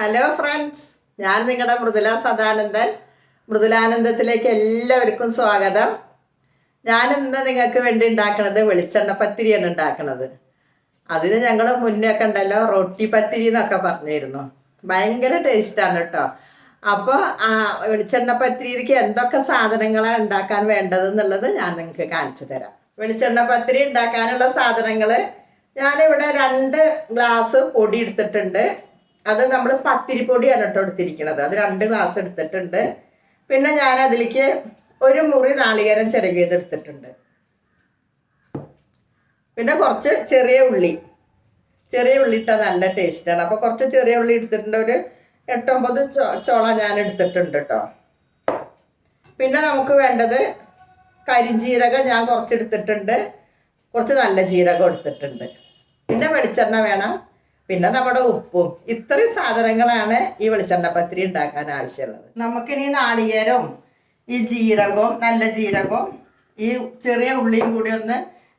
Hello friends ഞാൻ നിങ്ങളുടെ മൃദുല സദാനന്ദൻ. മൃദുലാനന്ദത്തിലേക്ക് എല്ലാവർക്കും സ്വാഗതം. ഞാൻ ഇന്ന് നിങ്ങൾക്ക് വേണ്ടി ഉണ്ടാക്കണത് വെളിച്ചെണ്ണ പത്തിരിയാണ് ഉണ്ടാക്കണത് അതിന് ഞങ്ങൾ മുന്നേ ഒക്കെ ഉണ്ടല്ലോ റൊട്ടി പത്തിരി എന്നൊക്കെ പറഞ്ഞിരുന്നു. ഭയങ്കര ടേസ്റ്റാണ് കേട്ടോ. അപ്പോൾ ആ വെളിച്ചെണ്ണ പത്തിരിക്ക് എന്തൊക്കെ സാധനങ്ങളാണ് ഉണ്ടാക്കാൻ വേണ്ടത് എന്നുള്ളത് ഞാൻ നിങ്ങൾക്ക് കാണിച്ചു തരാം. വെളിച്ചെണ്ണ പത്തിരി ഉണ്ടാക്കാനുള്ള സാധനങ്ങൾ ഞാനിവിടെ രണ്ട് ഗ്ലാസ് പൊടി എടുത്തിട്ടുണ്ട്. അത് നമ്മൾ പത്തിരിപ്പൊടിയാണ് കേട്ടോ എടുത്തിരിക്കുന്നത് അത് രണ്ട് ഗ്ലാസ് എടുത്തിട്ടുണ്ട്. പിന്നെ ഞാൻ അതിലേക്ക് ഒരു മുറി നാളികേരം ചിരകിയത് എടുത്തിട്ടുണ്ട്. പിന്നെ കുറച്ച് ചെറിയ ഉള്ളി. ചെറിയ ഉള്ളി ഇട്ടാൽ നല്ല ടേസ്റ്റാണ് അപ്പോൾ കുറച്ച് ചെറിയ ഉള്ളി എടുത്തിട്ടുണ്ട്. ഒരു എട്ടൊമ്പത് ചോള ഞാൻ എടുത്തിട്ടുണ്ട് കേട്ടോ. പിന്നെ നമുക്ക് വേണ്ടത് കരിഞ്ജീരകം ഞാൻ കുറച്ച് എടുത്തിട്ടുണ്ട്. കുറച്ച് നല്ല ജീരകം എടുത്തിട്ടുണ്ട്. പിന്നെ വെളിച്ചെണ്ണ വേണം. പിന്നെ നമ്മുടെ ഉപ്പും. ഇത്രയും സാധനങ്ങളാണ് ഈ വെളിച്ചെണ്ണ പത്തിരി ഉണ്ടാക്കാൻ ആവശ്യമുള്ളത്. നമുക്കിനി നാളികേരവും ഈ ജീരകവും നല്ല ജീരകവും ഈ ചെറിയ ഉള്ളിയും കൂടി ഒന്ന്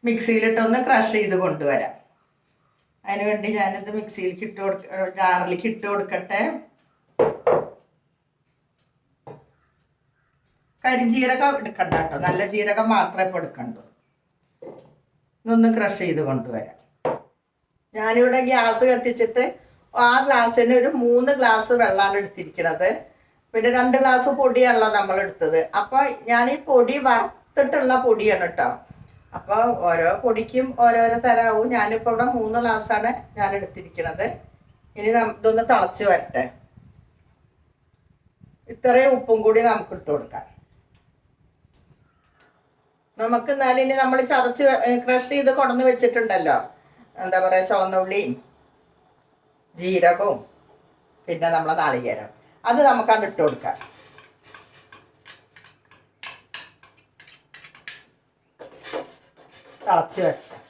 മിക്സിയിലിട്ടൊന്ന് ക്രഷ് ചെയ്ത് കൊണ്ടുവരാം. അതിനുവേണ്ടി ഞാനിത് മിക്സിയിലേക്ക് ഇട്ട് കൊടുക്ക ജാറിലേക്ക് ഇട്ട് കൊടുക്കട്ടെ. കരിഞ്ജീരകം എടുക്കണ്ട കേട്ടോ. നല്ല ജീരകം മാത്രമേ ഇപ്പോൾ എടുക്കണ്ടൂ ഇതൊന്ന് ക്രഷ് ചെയ്ത് കൊണ്ടുവരാം. ഞാനിവിടെ ഗ്യാസ് കത്തിച്ചിട്ട് ആ ഗ്ലാസ്സിന് ഒരു മൂന്ന് ഗ്ലാസ് വെള്ളമാണ് എടുത്തിരിക്കണത്. പിന്നെ രണ്ട് ഗ്ലാസ് പൊടിയാണല്ലോ നമ്മൾ എടുത്തത്. അപ്പോൾ ഞാൻ ഈ പൊടി വറുത്തിട്ടുള്ള പൊടിയാണ് കേട്ടോ അപ്പോൾ ഓരോ പൊടിക്കും ഓരോരോ തരാവും. ഞാനിപ്പോൾ ഇവിടെ മൂന്ന് ഗ്ലാസ്സാണ് ഞാൻ എടുത്തിരിക്കുന്നത് ഇനി ഇതൊന്ന് തിളച്ച് വരട്ടെ. ഇത്രയും ഉപ്പും കൂടി നമുക്ക് ഇട്ട് കൊടുക്കാം. നമുക്ക് എന്നാലും ഇനി നമ്മൾ ചതച്ച് ക്രഷ് ചെയ്ത് കൊടന്ന് വെച്ചിട്ടുണ്ടല്ലോ. എന്താ പറയുക ചുവന്നുള്ളിയും ജീരകവും പിന്നെ നമ്മളെ നാളികേരം. അത് നമുക്കത് ഇട്ട് കൊടുക്കാം. തിളച്ച് വെക്കാം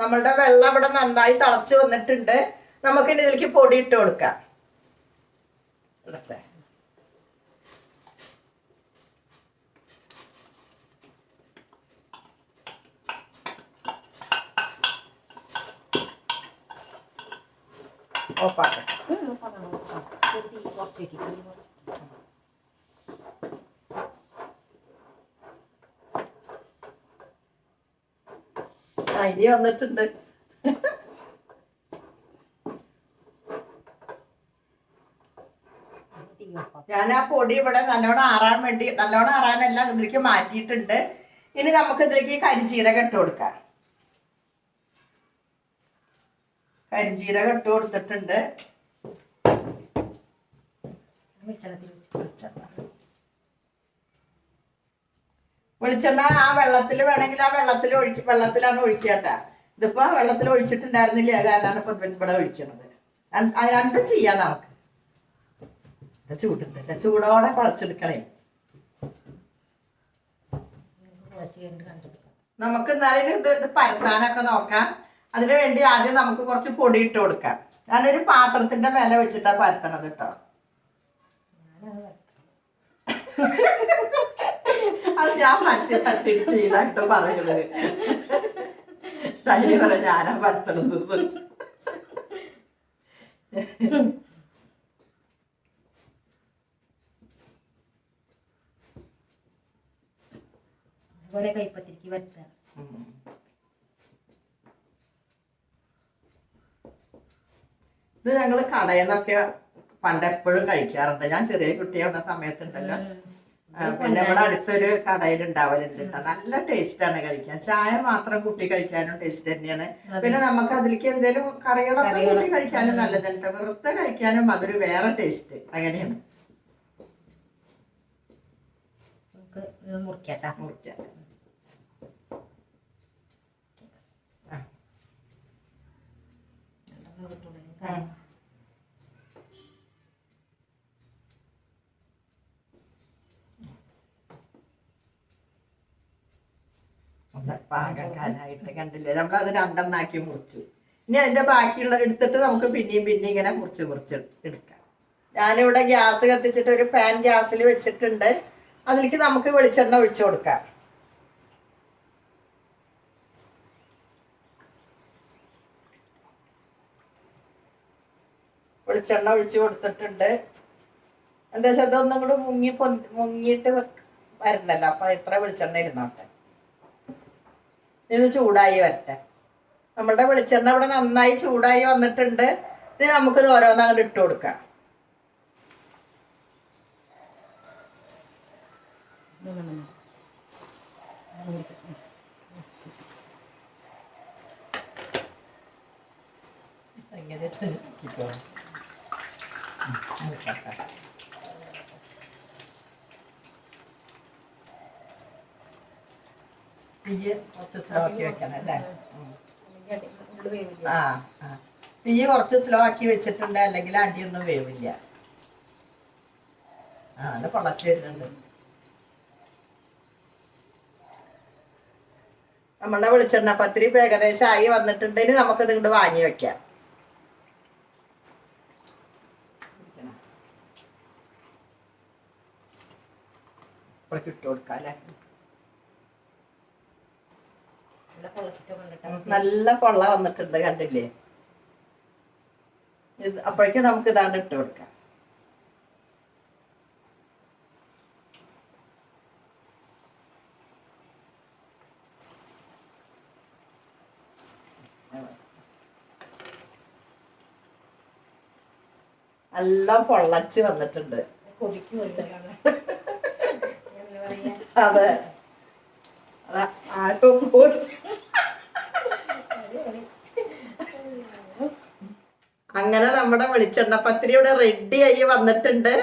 നമ്മളുടെ വെള്ളം ഇവിടെ നന്നായി തിളച്ച് വന്നിട്ടുണ്ട്. നമുക്കിനി ഇതിലേക്ക് പൊടി ഇട്ട് കൊടുക്കാം. ഇടട്ടെ ഓപ്പാട്ടെ അരി വന്നിട്ടുണ്ട് ഞാൻ ആ പൊടി ഇവിടെ നല്ലോണം ആറാൻ വേണ്ടി നല്ലോണം ആറാനെല്ലാം ഇതിലേക്ക് മാറ്റിയിട്ടുണ്ട്. ഇനി നമുക്ക് ഇതിലേക്ക് കരിജീരകം ഇട്ട് കൊടുക്കാം. കരിഞ്ചീരകം ഇട്ട് കൊടുത്തിട്ടുണ്ട്. വെളിച്ചെണ്ണ. ആ വെള്ളത്തിൽ വേണമെങ്കിൽ ആ വെള്ളത്തിൽ ഒഴിച്ച് വെള്ളത്തിലാണ് ഒഴിക്കട്ടെ. ഇതിപ്പോ വെള്ളത്തിൽ ഒഴിച്ചിട്ടുണ്ടായിരുന്നില്ല? കാരണമാണ് ഇപ്പൊ ഇവിടെ ഒഴിക്കണത്? രണ്ട്- അത് രണ്ടും ചെയ്യാം നമുക്ക്. ചൂടുണ്ട്. ചൂടോടെ കുഴച്ചെടുക്കണേ. നമുക്ക് എന്നാലും ഇത് ഇത് പരത്താനൊക്കെ നോക്കാം. അതിനു വേണ്ടി ആദ്യം നമുക്ക് കുറച്ച് പൊടി ഇട്ട് കൊടുക്കാം. ഞാനൊരു പാത്രത്തിന്റെ മേലെ വെച്ചിട്ടാ പരത്തണത് കേട്ടോ അത് ഞാൻ പരത്തി പരത്തിട്ട് ചെയ്താട്ടോ പറയണത്. ശൈലി പറ ഞാനാ പരത്തണത്. ഇവിടെ കൈപ്പത്തിരിക്ക് വരുത്തുക ഇത് ഞങ്ങൾ കടയിൽ നിന്നൊക്കെ പണ്ട് എപ്പോഴും കഴിക്കാറുണ്ട്. ഞാൻ ചെറിയ കുട്ടിയാവുന്ന സമയത്തുണ്ടല്ലോ. പിന്നെ ഇവിടെ അടുത്തൊരു കടയിൽ ഉണ്ടാവലുണ്ട് കേട്ടോ നല്ല ടേസ്റ്റ് ആണ് കഴിക്കാൻ. ചായ മാത്രം കൂട്ടി കഴിക്കാനും ടേസ്റ്റ് തന്നെയാണ്. പിന്നെ നമുക്ക് അതിലേക്ക് എന്തെങ്കിലും കറികളൊക്കെ കൂട്ടി കഴിക്കാനും നല്ലതുണ്ട് വെറുതെ കഴിക്കാനും അതൊരു വേറെ ടേസ്റ്റ് അങ്ങനെയാണ്. മുറിക്കാം ഇത് പാകക്കാനായിട്ട് കണ്ടില്ലേ? അത് മുറിച്ചു. ഇനി അതിന്റെ ബാക്കിയുള്ള എടുത്തിട്ട് നമുക്ക് പിന്നെയും പിന്നെയും ഇങ്ങനെ മുറിച്ച് മുറിച്ച് എടുക്കാം. ഞാനിവിടെ ഗ്യാസ് കത്തിച്ചിട്ട് ഒരു പാൻ ഗ്യാസിൽ വെച്ചിട്ടുണ്ട്. അതിലേക്ക് നമുക്ക് വെളിച്ചെണ്ണ ഒഴിച്ചു കൊടുക്കാം. വെളിച്ചെണ്ണ ഒഴിച്ചു കൊടുത്തിട്ടുണ്ട്. എന്താ വെച്ചാൽ ഇതൊന്നും കൂടെ മുങ്ങി പൊ മുങ്ങിയിട്ട് വരണ്ടല്ലോ. അപ്പൊ ഇത്ര വെളിച്ചെണ്ണ ഇരുന്നോട്ടെ. ഇത് ചൂടായി വരട്ടെ. നമ്മളുടെ വെളിച്ചെണ്ണ ഇവിടെ നന്നായി ചൂടായി വന്നിട്ടുണ്ട്. ഇനി നമുക്ക് ഓരോന്ന് അങ്ങോട്ട് ഇട്ട് കൊടുക്കാം. തീയ് കുറച്ച് സ്ലോ ആക്കി വെക്കണം അല്ലേ? ഉം. ആ കുറച്ച് സ്ലോ ആക്കി വെച്ചിട്ടുണ്ട് അല്ലെങ്കിൽ അടിയൊന്നും വേവില്ല. ആ അത് പൊളച്ച് വരുന്നുണ്ട്. നമ്മളുടെ വെളിച്ചെണ്ണ പത്തിരി ഇപ്പൊ ഏകദേശം ആയി വന്നിട്ടുണ്ടെങ്കിൽ ഇനി നമുക്കിത് ഇങ്ങോട്ട് വാങ്ങി വെക്കാം. ഇപ്പോഴേക്ക് ഇട്ട് കൊടുക്കാം അല്ലേ നല്ല പൊള്ള വന്നിട്ടുണ്ട് കണ്ടില്ലേ? ഇത് അപ്പോഴേക്കും നമുക്ക് ഇതാണ്ട് ഇട്ട് കൊടുക്കാം. എല്ലാം പൊള്ളച്ച് വന്നിട്ടുണ്ട്. കൊതിക്ക് വരുന്നതാണ് എന്താ പറയാ അതെ ആർക്കും അങ്ങനെ നമ്മുടെ വെളിച്ചെണ്ണ പത്തിരി ഇവിടെ റെഡി ആയി വന്നിട്ടുണ്ട്.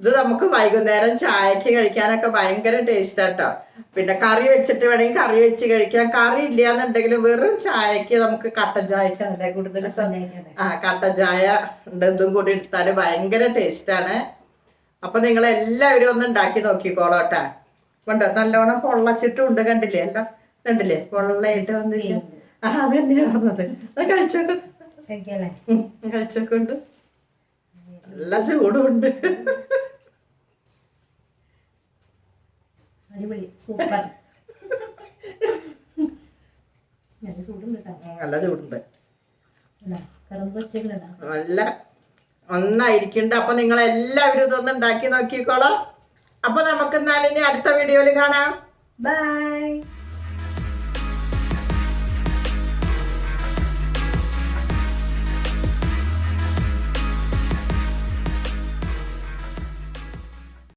ഇത് നമുക്ക് വൈകുന്നേരം ചായക്ക് കഴിക്കാനൊക്കെ ഭയങ്കര ടേസ്റ്റ് ആട്ടോ പിന്നെ കറി വെച്ചിട്ട് വേണമെങ്കിൽ കറി വെച്ച് കഴിക്കാം. കറി ഇല്ല എന്നുണ്ടെങ്കിൽ വെറും ചായക്ക് നമുക്ക് കട്ടൻ ചായക്ക് അല്ലേ കൂടുതൽ. ആ കട്ടൻ ചായ ഉണ്ട് ഇതും കൂടി എടുത്താൽ ഭയങ്കര ടേസ്റ്റാണ് അപ്പൊ നിങ്ങൾ എല്ലാവരും ഒന്ന് ഉണ്ടാക്കി നോക്കിക്കോളോട്ടാ ഉണ്ട്. നല്ലോണം പൊള്ളച്ചിട്ടും ഉണ്ട് കണ്ടില്ലേ? അല്ല കണ്ടില്ലേ? പൊള്ളയിട്ട് വന്നിരിക്കും ആ അത് തന്നെയാ പറഞ്ഞത്. അത് കഴിച്ചോക്കെ. കഴിക്കല്ലേ? കഴിച്ചൊക്കെ ഉണ്ട് നല്ല ചൂടുണ്ട്. അടിപൊളി. സൂപ്പർ. നല്ല ചൂടുണ്ട് നല്ല ഒന്നായിരിക്കണ്ട. അപ്പൊ നിങ്ങൾ എല്ലാവരും ഇതൊന്നും ഉണ്ടാക്കി നോക്കിക്കോളാം. അപ്പൊ നമുക്ക് എന്നാൽ ഇനി അടുത്ത വീഡിയോയിൽ കാണാം. ബൈ